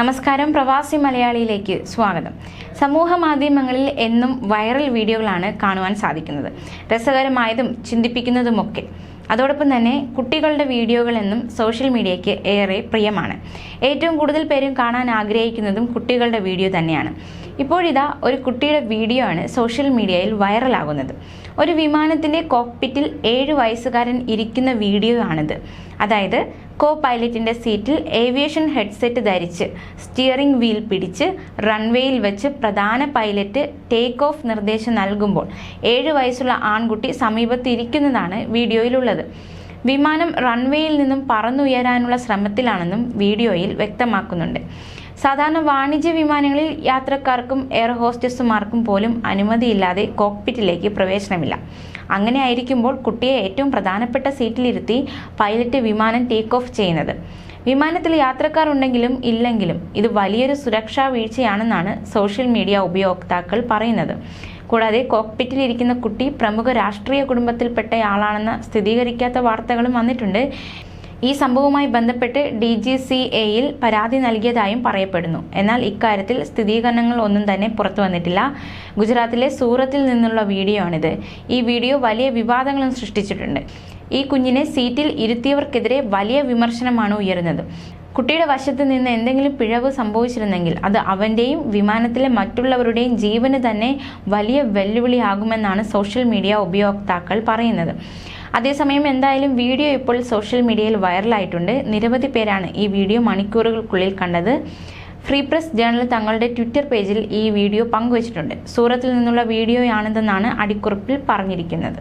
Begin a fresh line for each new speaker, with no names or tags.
നമസ്കാരം. പ്രവാസി മലയാളിയിലേക്ക് സ്വാഗതം. സമൂഹ മാധ്യമങ്ങളിൽ എന്നും വൈറൽ വീഡിയോകളാണ് കാണുവാൻ സാധിക്കുന്നത്. രസകരമായതും ചിന്തിപ്പിക്കുന്നതുമൊക്കെ. അതോടൊപ്പം തന്നെ കുട്ടികളുടെ വീഡിയോകൾ എന്നും സോഷ്യൽ മീഡിയയ്ക്ക് ഏറെ പ്രിയമാണ്. ഏറ്റവും കൂടുതൽ പേരും കാണാൻ ആഗ്രഹിക്കുന്നതും കുട്ടികളുടെ വീഡിയോ തന്നെയാണ്. ഇപ്പോഴിതാ ഒരു കുട്ടിയുടെ വീഡിയോ ആണ് സോഷ്യൽ മീഡിയയിൽ വൈറലാകുന്നത് ഒരു വിമാനത്തിന്റെ കോക്പിറ്റിൽ ഏഴ് വയസ്സുകാരൻ ഇരിക്കുന്ന വീഡിയോ ആണിത്. അതായത് കോ പൈലറ്റിന്റെ സീറ്റിൽ ഏവിയേഷൻ ഹെഡ്സെറ്റ് ധരിച്ച് സ്റ്റിയറിംഗ് വീൽ പിടിച്ച് റൺവേയിൽ വെച്ച് പ്രധാന പൈലറ്റ് ടേക്ക് ഓഫ് നിർദ്ദേശം നൽകുമ്പോൾ ഏഴ് വയസ്സുള്ള ആൺകുട്ടി സമീപത്ത് ഇരിക്കുന്നതാണ് വീഡിയോയിലുള്ളത് വിമാനം റൺവേയിൽ നിന്നും പറന്നുയരാനുള്ള ശ്രമത്തിലാണെന്നും വീഡിയോയിൽ വ്യക്തമാക്കുന്നുണ്ട്. സാധാരണ വാണിജ്യ വിമാനങ്ങളിൽ യാത്രക്കാർക്കും എയർ ഹോസ്റ്റസുമാർക്കും പോലും അനുമതിയില്ലാതെ കോക്പിറ്റിലേക്ക് പ്രവേശനമില്ല. അങ്ങനെ ആയിരിക്കുമ്പോൾ കുട്ടിയെ ഏറ്റവും പ്രധാനപ്പെട്ട സീറ്റിലിരുത്തി പൈലറ്റ് വിമാനം ടേക്ക് ഓഫ് ചെയ്യുന്നത്. വിമാനത്തിൽ യാത്രക്കാർ ഉണ്ടെങ്കിലും ഇല്ലെങ്കിലും ഇത് വലിയൊരു സുരക്ഷാ വീഴ്ചയാണെന്നാണ് സോഷ്യൽ മീഡിയ ഉപയോക്താക്കൾ പറയുന്നത്. കൂടാതെ കോക്പിറ്റിലിരിക്കുന്ന കുട്ടി പ്രമുഖ രാഷ്ട്രീയ കുടുംബത്തിൽപ്പെട്ടയാളാണെന്ന് സ്ഥിരീകരിക്കാത്ത വാർത്തകളും വന്നിട്ടുണ്ട്. ഈ സംഭവവുമായി ബന്ധപ്പെട്ട് ഡി ജി സി എയിൽ പരാതി നൽകിയതായും പറയപ്പെടുന്നു. എന്നാൽ ഇക്കാര്യത്തിൽ സ്ഥിരീകരണങ്ങൾ ഒന്നും തന്നെ പുറത്തു വന്നിട്ടില്ല. ഗുജറാത്തിലെ സൂറത്തിൽ നിന്നുള്ള വീഡിയോ ആണിത് ഈ വീഡിയോ വലിയ വിവാദങ്ങളും സൃഷ്ടിച്ചിട്ടുണ്ട്. ഈ കുഞ്ഞിനെ സീറ്റിൽ ഇരുത്തിയവർക്കെതിരെ വലിയ വിമർശനമാണ് ഉയരുന്നത്. കുട്ടിയുടെ വശത്ത് നിന്ന് എന്തെങ്കിലും പിഴവ് സംഭവിച്ചിരുന്നെങ്കിൽ അത് അവന്റെയും വിമാനത്തിലെ മറ്റുള്ളവരുടെയും ജീവന് തന്നെ വലിയ വെല്ലുവിളിയാകുമെന്നാണ് സോഷ്യൽ മീഡിയ ഉപയോക്താക്കൾ പറയുന്നത്. അതേസമയം എന്തായാലും വീഡിയോ ഇപ്പോൾ സോഷ്യൽ മീഡിയയിൽ വൈറലായിട്ടുണ്ട്. നിരവധി പേരാണ് ഈ വീഡിയോ മണിക്കൂറുകൾക്കുള്ളിൽ കണ്ടത്. ഫ്രീ പ്രസ് ജേണൽ തങ്ങളുടെ ട്വിറ്റർ പേജിൽ ഈ വീഡിയോ പങ്കുവച്ചിട്ടുണ്ട്. സൂറത്തിൽ നിന്നുള്ള വീഡിയോയാണിതെന്നാണ് അടിക്കുറിപ്പിൽ പറഞ്ഞിരിക്കുന്നത്.